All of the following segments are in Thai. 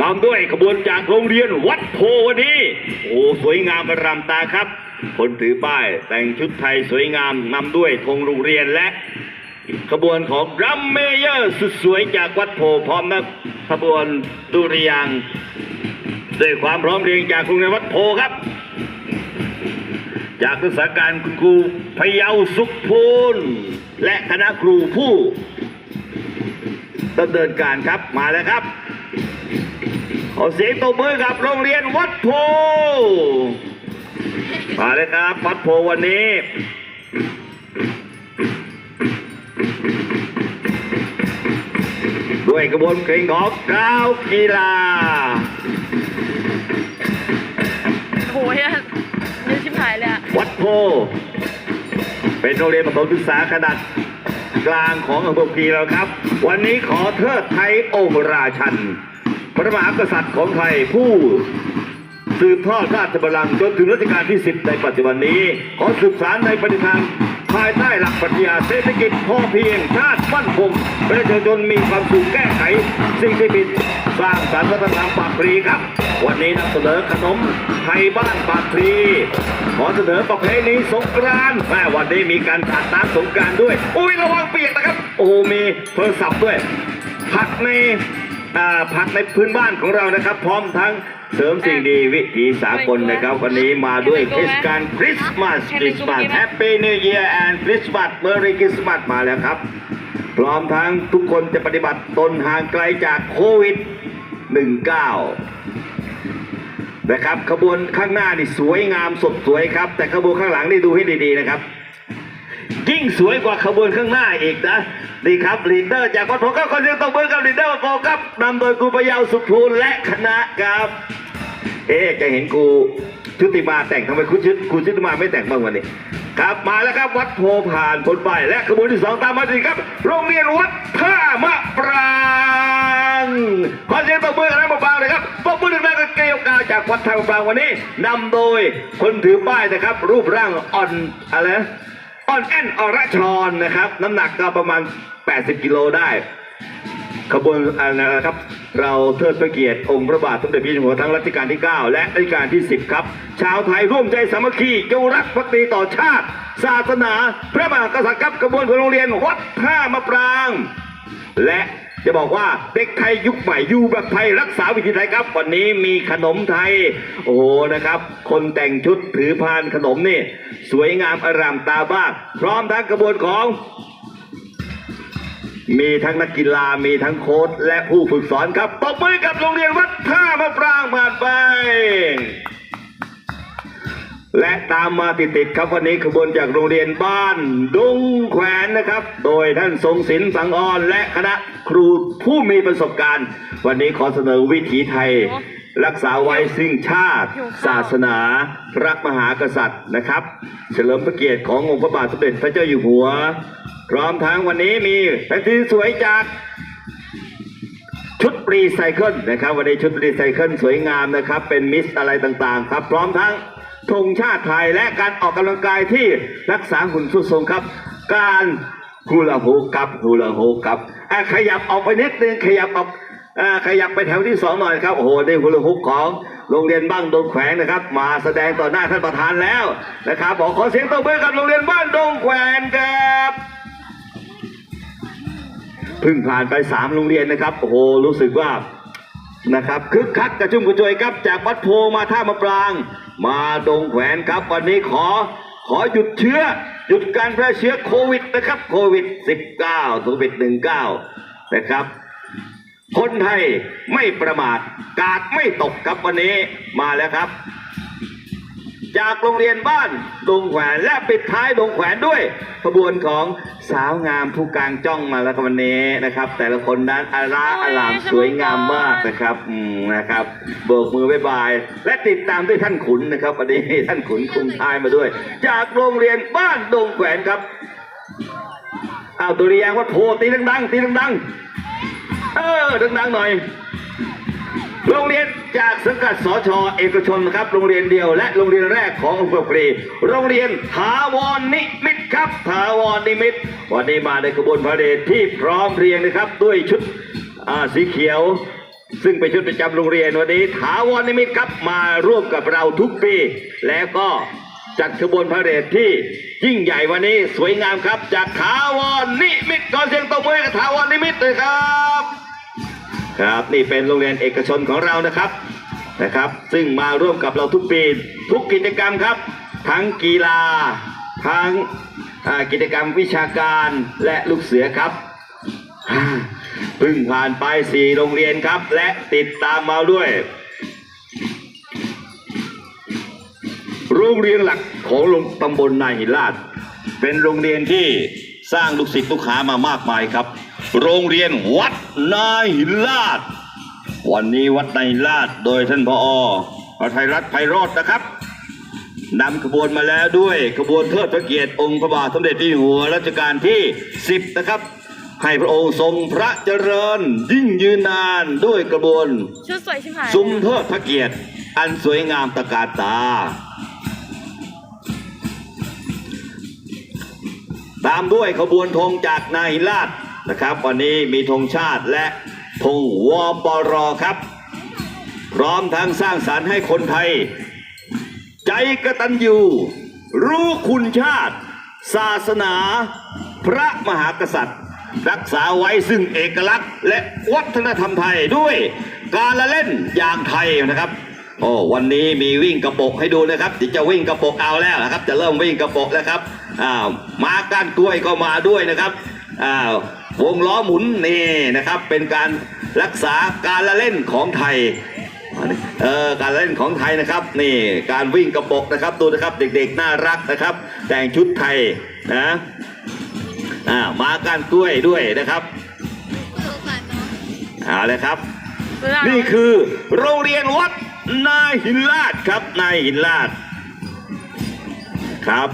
นำด้วยขบวนจากโรงเรียนวัดโพวันนี้โอ้สวยงามประรำตาครับ คนถือป้ายแต่งชุดไทยสวยงามนำด้วยธงโรงเรียนและขบวนของรัมเมเยอร์สุดสวยจากวัดโพพร้อมนะขบวนดุริยางด้วยความพร้อมเรียงจากโรงเรียนวัดโพครับ จากศึกษาการคุณครูพยาสุขพูนและคณะครูผู้ ดำเนินการครับมาแล้วครับ ขอเสียงตบมือกับโรงเรียนวัดโพ มาเลยครับ วัดโพวันนี้ด้วยกระบวนเพลงของก้าวกีฬาโอ้ยอะเยอะชิบหายเลยอะวัดโพ เป็นโรงเรียนประถมศึกษาขนาด กลางของอำเภอพีแล้วครับ วันนี้ขอเทิดไทยองค์ราชัน พระมหากษัตริย์ของไทยผู้สืบทอดราชบัลลังก์จนถึงรัชกาลที่ 10 ในปัจจุบันนี้ ขอสืบสารในปฏิทานภายใต้หลักปรัชญาเศรษฐกิจพอเพียงชาติมั่นคงประชาชนมีความสุขแก้ไขสิ่งที่ผิด สร้างสรรค์วัฒนธรรมปากพลีครับ วันนี้นำเสนอขนมไทยบ้านปากพลีขอเสนอประเพณีสงกรานต์แม่วันนี้มีการจัดน้ำสงกรานต์ด้วย อุ้ยระวังเปียกนะครับ โอ้มีโทรศัพท์ด้วย ผักในอ่าผักในพื้นบ้านของเรานะครับ พร้อมทั้งเสริมสิ่งดีวิถีสากลนะครับ วันนี้มาด้วยเทศกาลคริสต์มาสคริสต์มาสแฮปปี้นิวเยียร์แอนด์คริสต์มาสเมอรี่คริสต์มาสมาแล้วครับ พร้อมทั้งทุกคนจะปฏิบัติตนห่างไกลจากโควิด 19 นะครับขบวนข้างหน้านี่สวยงามสดสวยครับ แต่ขบวนข้างหลังนี่ดูให้ดีๆนะครับ ยิ่งสวยกว่าขบวนข้างหน้าอีกนะนี่ครับลีดเดอร์จากวัดโพก็ขอเสียงตบมือกับลีดเดอร์วัดโพครับนำโดยครูพยาวสุภูลและคณะครับเอ๊จะเห็นครูชุติมาแต่งทำไมครูชุดครูชุติมาไม่แต่งบ้างวันนี้ ครับมาแล้วครับวัดโพผ่านพ้นไปและขบวนที่สองตามมาดีครับ โรงเรียนวัดท่ามะปรางขอเสียงตบมือกับนักมะปรางเลยครับตบมือดังๆกับเกลียวกาจากวัดท่ามะปรางวันนี้นำโดยคนถือป้ายนะครับ รูปร่างอ่อนอะไรอ่อนแอนอรชรนะครับ น้ำหนักก็ประมาณ 80 กิโลได้ ขบวนอะไรนะครับ เราเทิดพระเกียรติองค์พระบาทสมเด็จพระเจ้าอยู่หัวทั้งรัชกาลที่ 9 และรัชกาลที่ 10 ครับ ชาวไทยร่วมใจสามัคคีจงรักภักดีต่อชาติ ศาสนา พระมหากษัตริย์ครับขบวนของโรงเรียนวัดท่ามะปราง และจะบอกว่าเด็กไทยยุคใหม่อยู่แบบไทยรักษาวิถีไทยครับ วันนี้มีขนมไทย โอ้โหนะครับ คนแต่งชุดถือพานขนมนี่ สวยงามอร่ามตาบ้างพร้อมทั้งกระบวนของ มีทั้งนักกีฬามีทั้งโค้ชและผู้ฝึกสอนครับตบมือกับโรงเรียนวัดท่ามะปรางผ่านไป และตามมาติดๆครับวันนี้ขบวนจากโรงเรียนบ้านดงแขวนนะครับ โดยท่านทรงศิลป์สังออนและคณะครูผู้มีประสบการณ์ วันนี้ขอเสนอวิถีไทย รักษาไว้ซึ่งชาติ ศาสนาพระมหากษัตริย์นะครับ เฉลิมพระเกียรติขององค์พระบาทสมเด็จพระเจ้าอยู่หัว พร้อมทั้งวันนี้มีแผนที่สวยจากชุดรีไซเคิลนะครับ วันนี้ชุดรีไซเคิลสวยงามนะครับ เป็นมิสอะไรต่างๆ ครับ พร้อมทั้งธงชาติไทยและการออกกำลังกายที่รักษาหุ่นสุดทรงครับ การฮูลาฮูปกับฮูลาฮูปกับขยับออกไปนิดนึงขยับออกอขยับไปแถวที่สองหน่อยครับโอ้โหได้ฮูลาฮูปของโรงเรียนบ้านดงแขวงนะครับ มาแสดงต่อหน้าท่านประธานแล้วนะครับบอกขอเสียงตบมือกับโรงเรียนบ้านดงแขวงครับ เพิ่งผ่านไปสามโรงเรียนนะครับโอ้โหรู้สึกว่านะครับคึกคักกระชุ่มกระชวยครับจากวัดโพมาท่ามะปราง มาดงแขวนครับ วันนี้ขอขอหยุดเชื้อ หยุดการแพร่เชื้อโควิดนะครับโควิด 19 โควิด 19 นะครับ คนไทยไม่ประมาทกาดไม่ตกครับวันนี้มาแล้วครับ จากโรงเรียนบ้านดงแขวนและปิดท้ายดงแขวนด้วยขบวนของสาวงามผู้กลางจ้องมาแล้วครับวันนี้นะครับ แต่ละคนนั้นอาราอลามสวยงามมากนะครับอืมนะครับโบกมือบ๊ายบาย และติดตามด้วยท่านขุนนะครับวันนี้ท่านขุนคุมท้ายมาด้วย จากโรงเรียนบ้านดงแขวนครับเอาตัวเรียงวัดโพตีดังๆตีดังๆเออดังๆหน่อย โรงเรียน จากสังกัดสชเอกชนครับโรงเรียนเดียวและโรงเรียนแรกของอำเภอพลีโรงเรียนถาวรนิมิตครับถาวรนิมิต วันนี้มาในขบวนพาเหรดที่พร้อมเรียงนะครับด้วยชุดสีเขียว ซึ่งเป็นชุดประจำโรงเรียนวันนี้ถาวรนิมิตครับมาร่วมกับเราทุกปี แล้วก็จัดขบวนพาเหรดที่ยิ่งใหญ่วันนี้สวยงามครับ จากถาวรนิมิตขอนเสียงตบมือกับถาวรนิมิตเลยครับ ครับนี่เป็นโรงเรียนเอกชนของเรานะครับนะครับ ซึ่งมาร่วมกับเราทุกปีทุกกิจกรรมครับ ทั้งกีฬา ทั้งกิจกรรมวิชาการและลูกเสือครับเพิ่งผ่านไปสี่โรงเรียนครับ และติดตามมาด้วย โรงเรียนหลักของโรงตำบลนายหินลาด เป็นโรงเรียนที่สร้างลูกศิษย์ลูกหามามากมายครับ โรงเรียนวัดนายหินลาด วันนี้วัดนายหินลาดโดยท่านพออไทยรัฐไพโรจน์นะครับนำขบวนมาแล้วด้วยขบวนเทิดพระเกียรติองค์พระบาทสมเด็จพระเจ้าอยู่หัวรัชกาลที่ 10 นะครับให้พระองค์ทรงพระเจริญยิ่งยืนนานด้วยกระบวนชุดสวยชิบหายซุ้มเทิดพระเกียรติ อันสวยงามตระการตา ตามด้วยขบวนธงจากนายหินลาด นะครับ วันนี้มีธงชาติและธงวปรครับ พร้อมทั้งสร้างสรรค์ให้คนไทย ใจกตัญญูรู้คุณชาติ ศาสนา พระมหากษัตริย์ รักษาไว้ซึ่งเอกลักษณ์ และวัฒนธรรมไทยด้วยการละเล่นอย่างไทยนะครับโอ้วันนี้มีวิ่งกระปกให้ดูนะครับเดี๋ยวจะวิ่งกระปกเอาแล้วนะครับ จะเริ่มวิ่งกระปกแล้วครับอ้าวมาก้านกล้วยก็มาด้วยนะครับอ้าว วงล้อหมุนนี่นะครับ เป็นการรักษาการละเล่นของไทยเออการเล่นของไทยนะครับนี่การวิ่งกระปกนะครับดูนะครับเด็กๆน่ารักนะครับ แต่งชุดไทยนะอ่ามาการกล้วยด้วยนะครับเอาเลยครับ นี่คือโรงเรียนวัดนายหินลาดครับนายหินลาดครับ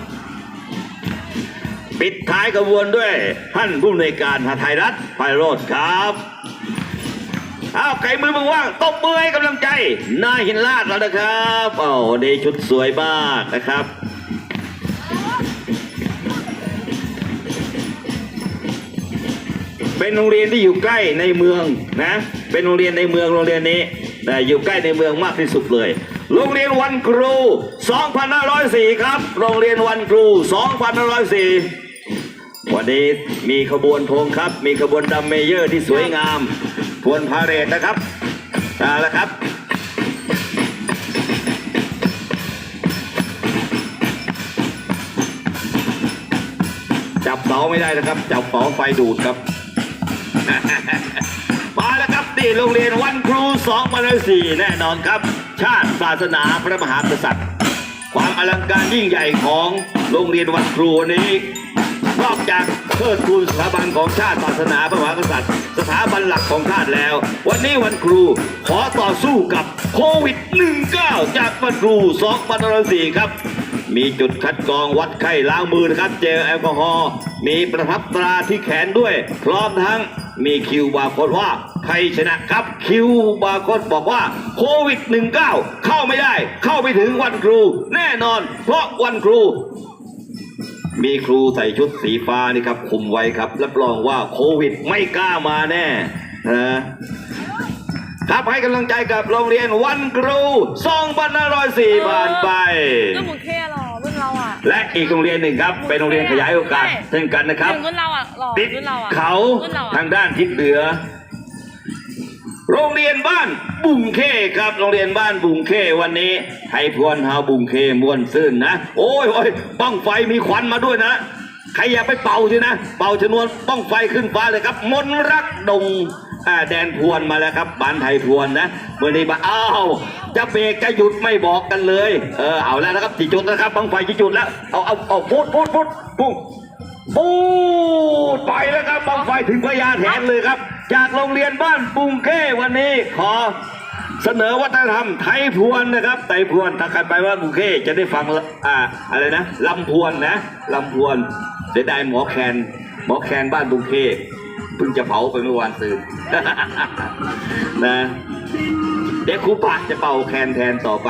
ปิดท้ายกระบวนด้วย ท่านผู้อำนวยการหาไทยรัฐไพโรธครับอ้าวใครมือมือว่างตบมือให้กำลังใจนายหินลาดแล้วนะครับโอ้ดีชุดสวยมากนะครับเป็นโรงเรียนที่อยู่ใกล้ในเมืองนะ เป็นโรงเรียนในเมืองโรงเรียนนี้แต่อยู่ใกล้ในเมืองมากที่สุดเลย โรงเรียนวันครู 2504 ครับ โรงเรียนวันครู 2504 วันนี้มีขบวนธงครับ มีขบวนดัมเมเยอร์ที่สวยงามทวนพาเรดนะครับเอาละครับจับเสาไม่ได้นะครับ จับเสาไฟดูดครับ มาแล้วครับนี่โรงเรียนวันครู2 0 0แน่นอนครับ ชาติศาสนาพระมหากษัตริย์ ความอลังการยิ่งใหญ่ของโรงเรียนวันครูวัน นอกจากเทิดทูนสถาบันของชาติศาสนาพระมหากษัตริย์ สถาบันหลักของชาติแล้ว วันนี้วันครูขอต่อสู้กับโควิด 19 จากวันครู2014ครับ มีจุดคัดกรองวัดไข้ล้างมือนะครับเจลแอลกอฮอล์มีประทับตราที่แขนด้วย พร้อมทั้งมีคิวบาร์โค้ดว่าไทยชนะครับคิวบาร์โค้ดบอกว่าโควิด 19 เข้าไม่ได้ เข้าไปถึงวันครู แน่นอน เพราะวันครู มีครูใส่ชุดสีฟ้านี่ครับคุมไว้ครับรับรองว่าโควิดไม่กล้ามาแน่นะครับให้กำลังใจกับโรงเรียนวันครู2504ผ่านไปรุ่นหมุนเท่หรอรุ่นเราอะและอีกโรงเรียนหนึ่งครับเป็นโรงเรียนขยายโอกาสเช่นกันนะครับรุ่นเราอะหล่อติดรุ่นเราอะเขารุ่นเราทาอะงด้านทิศเหนือ โรงเรียนบ้านบุงเข้ครับ โรงเรียนบ้านบุงเข้วันนี้ไทยพวนเฮาบุงเข้มวนซื่นนะ โอ้ยโอ้ยบ้องไฟมีควันมาด้วยนะ ใครอย่าไปเป่าสินะ เป่าชนวนบ้องไฟขึ้นฟ้าเลยครับ มนรักดงแดนพวนมาแล้วครับบ้านไทยพวนนะเมื่อนี้มาอ้าวจะเบรกจะหยุดไม่บอกกันเลย เออเอาแล้วนะครับจีจุดนะครับบ้องไฟจีจุดแล้ว เอาเอาเอาพูดพูดพูดพูดปูดไปแล้วครับบังไฟถึงพญาแถนเลยครับ จากโรงเรียนบ้านปุงเก้วันนี้ขอเสนอวัฒนธรรมไทยพวนนะครับไทยพวนถ้าใครไปว่าปุงเก้จะได้ฟังอ่าอะไรนะลำพวนนะลำพวนเสียดายหมอแคนหมอแคนบ้านปุงเก้เพิ่งจะเผาไปเมื่อวานซืนนะ เดี๋ยวครูปะจะเป่าแคนแทนต่อไป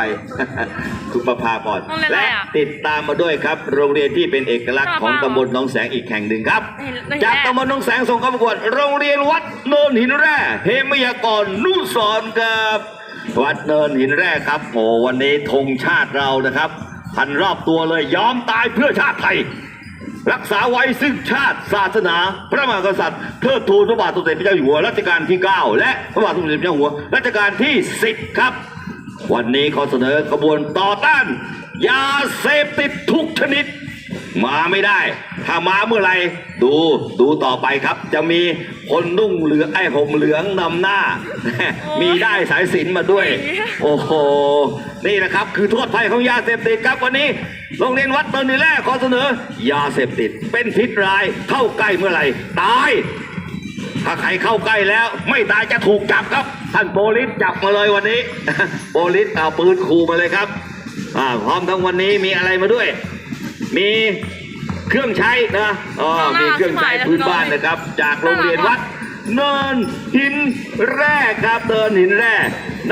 ครูประภาก่อนโรงเรียนอะไรและอะติดตามมาด้วยครับ โรงเรียนที่เป็นเอกลักษณ์ของตำบลหนองแสงอีกแห่งหนึ่งครับ เห็นเห็นจากตำบลหนองแสงส่งเข้าประกวดโรงเรียนวัดโนนหินแร่เฮมยากรนุสรณ์ครับ วัดเนินหินแร่ครับโอ้วันนี้ธงชาติเรานะครับ พันรอบตัวเลยยอมตายเพื่อชาติไทย รักษาไว้ซึ่งชาติศาสนา พระมหากษัตริย์เทิดทูนพระบาทสมเด็จพระเจ้าอยู่หัวรัชกาลที่ 9 และพระบาทสมเด็จพระเจ้าอยู่หัวรัชกาลที่ 10 ครับ วันนี้ขอเสนอกระบวนต่อต้าน ยาเสพติดทุกชนิด มาไม่ได้ ถ้ามาเมื่อไหรดูดูต่อไปครับ จะมีคนนุ่งเหลืองไอ้ห่มเหลืองนำหน้า มีได้สายสิญจนมาด้วย โอ้โหนี่นะครับ คือโทษภัยของยาเสพติดครับวันนี้โรงเรียนวัดตอนนี้แรกขอเสนอ ยาเสพติดเป็นพิษร้ายเข้าใกล้เมื่อไหร่ตายถ้าใครเข้าใกล้แล้ว ไม่ตายจะถูกจับครับ ท่านโปลิสจับมาเลยวันนี้ โปลิสเอาปืนขู่มาเลยครับอ่าพร้อมทั้งวันนี้มีอะไรมาด้วย มีเครื่องใช้นะอ๋อมีเครื่องใช้พื้นบ้านนะครับ จากโรงเรียนวัดเนินหินแร่ครับเนินหินแร่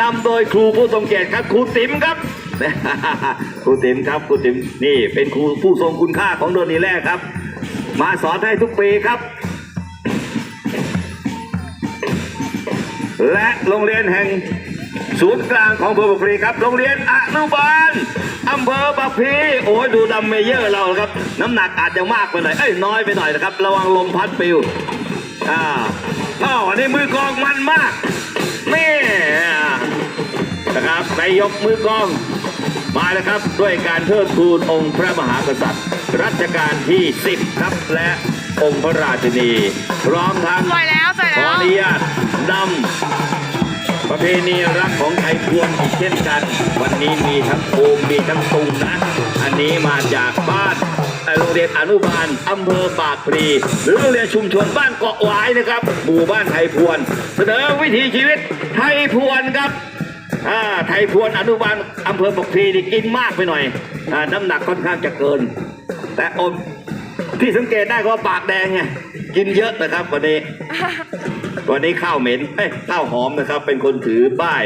นำโดยครูผู้ทรงเกียรติครับครูติ๋มครับครูติ๋มครับครูติ๋มนี่เป็นครูผู้ทรงคุณค่าของเนินหินแร่ครับ มาสอนให้ทุกปีครับ และโรงเรียนแห่งศูนย์กลางของอำเภอบักพลีครับ โรงเรียนอนุบาล อำเภอบักพลีโอ้ยดูดัมเมเยอร์เราครับ น้ำหนักอาจจะมากไปหน่อยเอ้ยน้อยไปหน่อยนะครับ ระวังลมพัดปลิวอ่าอ้าวอันนี้มือกลองมันมากนี่นะครับนายกมือกลองมาแล้วครับด้วยการเทิดทูนองค์พระมหากษัตริย์ รัชกาลที่ 10 ครับและองค์พระราชินี พร้อมทั้งสวยแล้วสวยขอแล้วอนุญาตนำประเพณีรักของ ทยพวนอีกเช่นกัน วันนี้มีทั้งโคมมีทั้งตุงนะ อันนี้มาจากบ้านโรงเรียนอนุบาลอำเภอปากพลีหรือโรงเรียนชุมชนบ้านเกาะหวายนะครับหมู่บ้านไทยพวน เสนอวิถีชีวิตไทยพวนครับอ่าไทยพวนอนุบาลอำเภอปากพลีนี่กินมากไปหน่อยอน้ำหนักค่อนข้างจะเกิน แต่อม ที่สังเกตได้ก็ว่าปากแดงไงกินเยอะนะครับวันนี้ วันนี้ข้าวเหม็นเอ้ยข้าวหอมนะครับ เป็นคนถือป้าย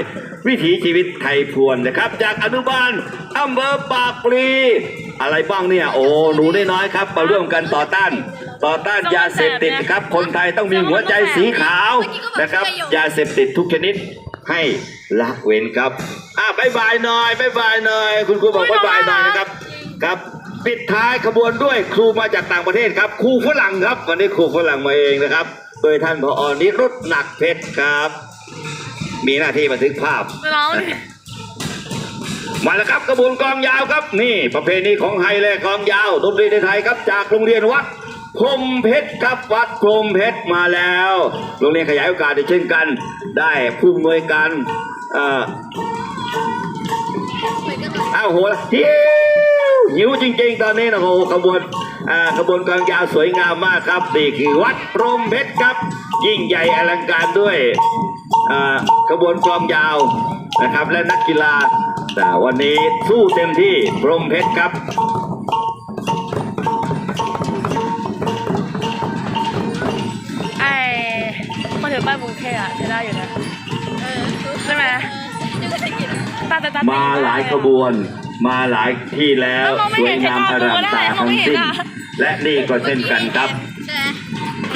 วิถีชีวิตไทยพวนนะครับ จากอนุบาลอำเภอปากปลีอะไรบ้างเนี่ยโอ้หนูได้น้อยครับมาร่วมกันต่อต้าน ต่อต้านยาเสพติดนะครับ คนไทยต้องมีหัวใจสีขาวนะครับ ยาเสพติดทุกชนิดให้ละเว้นครับ อะบายบายหน่อยบายบายหน่อย คุณครูบอกบายบายหน่อยนะครับ ครับ ปิดท้ายขบวนด้วยครูมาจากต่างประเทศครับครูฝรั่งครับวันนี้ครูฝรั่งมาเองนะครับ โดยท่านผอนิรุตหนักเพชรครับ มีหน้าที่บันทึกภาพน้องดิมาแล้วครับกระบวนกลองยาวครับ นี่ประเพณีของไทยและกลองยาวดนตรีในไทยครับจากโรงเรียนวัดพรหมเพชรครับวัดพรหมเพชรมาแล้ว โรงเรียนขยายโอกาสอีกเช่นกัน ได้ผู้อำนวยการเอ่ออ้าวโหหิว หิวจริงๆ ตอนนี้นะโหขบวนอ่าขบวนกลองยาวสวยงามมากครับนี่คือวัดพรหมเพชรครับ ยิ่งใหญ่อลังการด้วยอ่าขบวนกลองยาวนะครับ และนักกีฬาแต่วันนี้สู้เต็มที่พรหมเพชรครับไอ้มาถึงบ้านบุงเทอะใช้ได้อยู่นะเออใช่ไหมดูเศรษฐกิจตาตาตามาหลายขบวน มาหลายที่แล้วมองไม่สวเห็ยนงามอใครร่ามมองตาได้ทั้งมองไม่เห็นสิ้นอะและนี่ก็เช่นกันครับใช่ไหม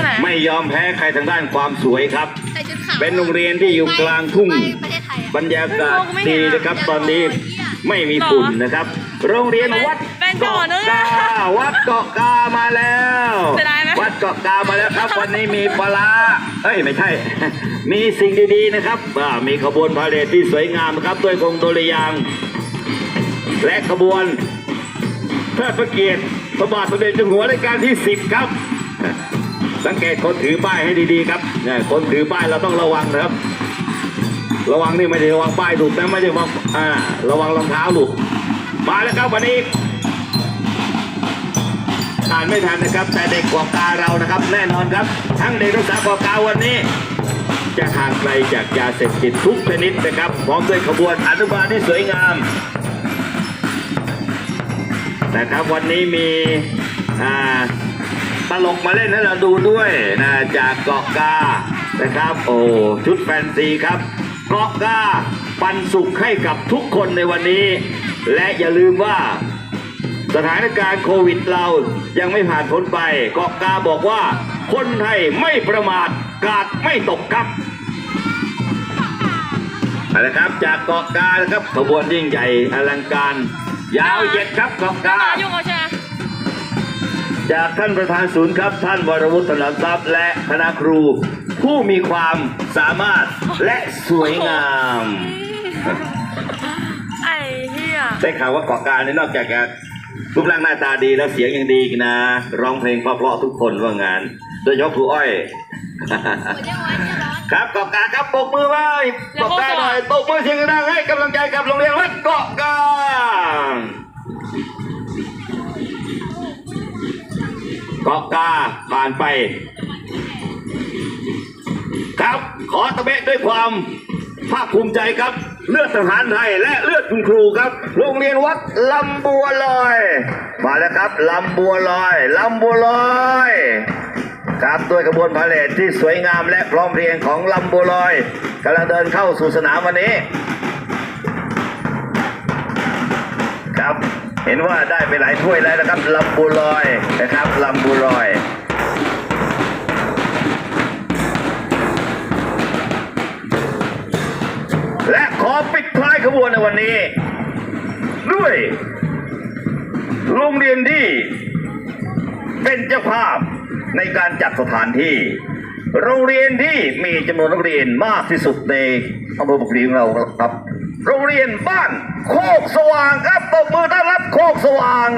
ไหนไม่ยอมแพ้ใครทางด้านความสวยครับใส่ชุดขาวเป็นโรงเรียนที่อยู่กลางทุ่งไปประเทศไทยอะบรรยากาศดีนะครับตอนนี้ไม่มีฝุ่นนะครับ โรงเรียนวัดเป็นก่อเกาะนนึงกาวัดเกาะกามาแล้วเสียดายไหมวัดเกาะกามาแล้วครับ วันนี้มีปลาร้าเอ้ยไม่ใช่ มีสิ่งดีๆนะครับอ่ามีขบวนพาเหรดที่สวยงามนะครับด้วยกงโดริยาง และขบวนเทิดพระเกียรติพระบาทสมเด็จเจ้าหัวรัชกาลที่ 10 ครับ สังเกตคนถือป้ายให้ดีๆครับเนี่ยคนถือป้ายเราต้องระวังนะครับ ระวังนี่ไม่ได้ระวังป้ายหลุดนะไม่ได้ระวังอ่าระวังรองเท้าหลุดมาแล้วครับวันนี้อ่านไม่ทันนะครับ แต่เด็กกว่ากาเรานะครับ แน่นอนครับ ทั้งเด็กนักศึกษากว่ากาวันนี้ จะห่างไกลจากยาเสพติดทุกชนิดนะครับ พร้อมด้วยขบวนอนุบาลที่สวยงาม นะครับวันนี้มีอ่าตลกมาเล่นให้เราดูด้วยนะจากเกาะกานะครับ โอ้ชุดแฟนซีครับเกาะกาปันสุขให้กับทุกคนในวันนี้ และอย่าลืมว่าสถานการณ์โควิดเรายังไม่ผ่านพ้นไปเกาะกาบอกว่า คนไทยไม่ประมาทกาดไม่ตกครับเอาละครับจากเกาะกานะครับขบวนยิ่งใหญ่อลังการ ยาวเหย็ดครับเกาะกามายุ่งเอาใช่ไหมจากท่านประธานศูนย์ครับ ท่านวรวุฒิถนอมทรัพย์และคณะครู ผู้มีความสามารถและสวยงาม ไอ้เหี้ยได้ข่าวว่าเกาะกาเนี่ยนอกจากจะรูปร่างหน้าตาดีแล้วเสียงยังดีอีกนะ ร้องเพลงเพราะๆทุกคนว่างาน โดยเฉพาะครูอ้อย ครับเกาะกาครับปรบมือไว้เกกาหน่อยตบมือเสียงดังให้กำลังใจกับโรงเรียนวัดเกาะกาเกาะกาผ่านไป ครับขอตะเบะด้วยความภาคภูมิใจครับ เลือดทหารไทยและเลือดคุณครูครับ โรงเรียนวัดลำบัวลอย มาแล้วครับลำบัวลอยลำบัวลอย ครับด้วยกระบวนพาเลทที่สวยงามและพร้อมเพรียงของลำบัวลอยกำลังเดินเข้าสู่สนามวันนี้ ครับเห็นว่าได้ไปหลายถ้วยแล้วนะครับลำบัวลอยนะครับลำบัวลอยและขอปิดท้ายขบวนในวันนี้ ด้วย โรงเรียนที่เป็นเจ้าภาพ ในการจัดสถานที่ โรงเรียนที่มีจำนวนนักเรียนมากที่สุดในอำเภอบุรีของเราครับ โรงเรียนบ้านโคกสว่างครับตบมือต้อนรับโคกสว่าง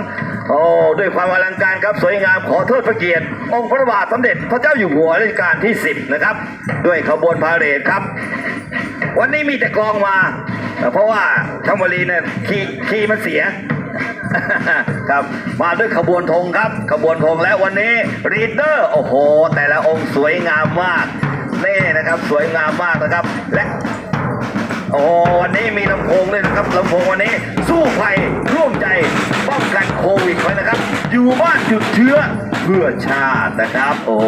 โอ้ด้วยความอลังการครับสวยงามขอเทิดพระเกียรติ องค์พระบาทสมเด็จพระเจ้าอยู่หัวรัชกาลที่ 10 นะครับ ด้วยขบวนพาเหรดครับ วันนี้มีแต่กลองมา เพราะว่าทั้งวลีเนี่ยคีย์คีย์มันเสีย ครับมาด้วยขบวนธงครับ ขบวนธงและวันนี้รีดเดอร์โอ้โห แต่ละองค์สวยงามมากนี่นะครับสวยงามมากนะครับและ โอ้วันนี้มีลำโพงด้วยนะครับลำโพงวันนี้ สู้ภัยร่วมใจป้องกันโควิดไว้นะครับ อยู่บ้านหยุดเชื้อเพื่อชาตินะครับ โอ้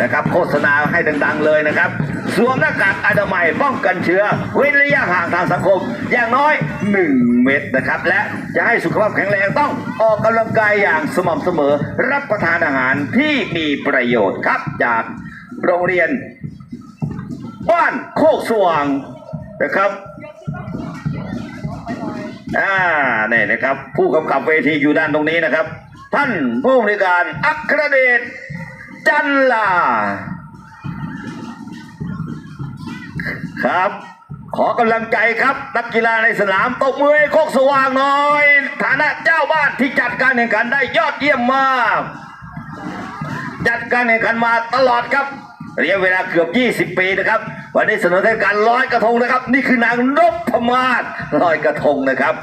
นะครับ โฆษณาให้ดัง ๆ เลยนะครับสวมหน้ากากอนามัยป้องกันเชื้อเว้นระยะห่างทางสังคม อย่างน้อย 1 เมตรนะครับ และจะให้สุขภาพแข็งแรงต้องออกกำลังกายอย่างสม่ำเสมอ รับประทานอาหารที่มีประโยชน์ครับจากโรงเรียน บ้านโคกสว่าง นะครับอ่าเนี่ยนะครับ ผู้กำกับเวทีอยู่ด้านตรงนี้นะครับ ท่านผู้อำนวยการอัครเดชจันลาครับ ขอกำลังใจครับ นักกีฬาในสนามตบมือโคกสว่างหน่อย ฐานะเจ้าบ้านที่จัดการแข่งขันได้ยอดเยี่ยมมาก จัดการแข่งขันมาตลอดครับระยะเวลาเกือบ 20 ปีนะครับ วันนี้เสนอเทศกาลลอยกระทงนะครับ นี่คือนางนพมาศลอยกระทงนะครับ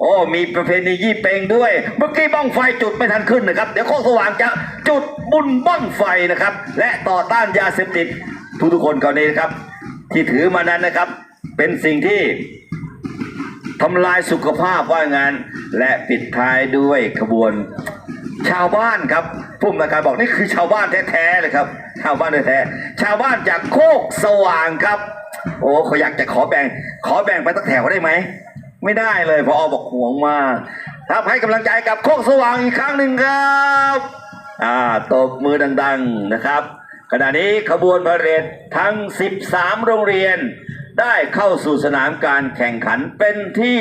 โอ้มีประเพณียี่เปงด้วย เมื่อกี้บ้องไฟจุดไม่ทันขึ้นนะครับ เดี๋ยวโคกสว่างจะจุดบุญบ้องไฟนะครับ และต่อต้านยาเสพติดทุกๆคนก่อนนี้นะครับ ที่ถือมานั้นนะครับ เป็นสิ่งที่ทำลายสุขภาพว่างั้นและปิดท้ายด้วยขบวน ชาวบ้านครับผู้อำนวยการบอกนี่คือชาวบ้านแท้ๆเลยครับ ชาวบ้านแท้ๆชาวบ้านจากโคกสว่างครับ โอ้เขาอยากจะขอแบ่ง ขอแบ่งไปตั้งแถวได้ไหมไม่ได้เลยพออบอกห่วงมากครับให้กำลังใจกับโคกสว่างอีกครั้งหนึ่งครับอ่าตบมือดัง ๆนะครับ ขณะนี้ขบวนพาเหรดทั้ง 13 โรงเรียน ได้เข้าสู่สนามการแข่งขันเป็นที่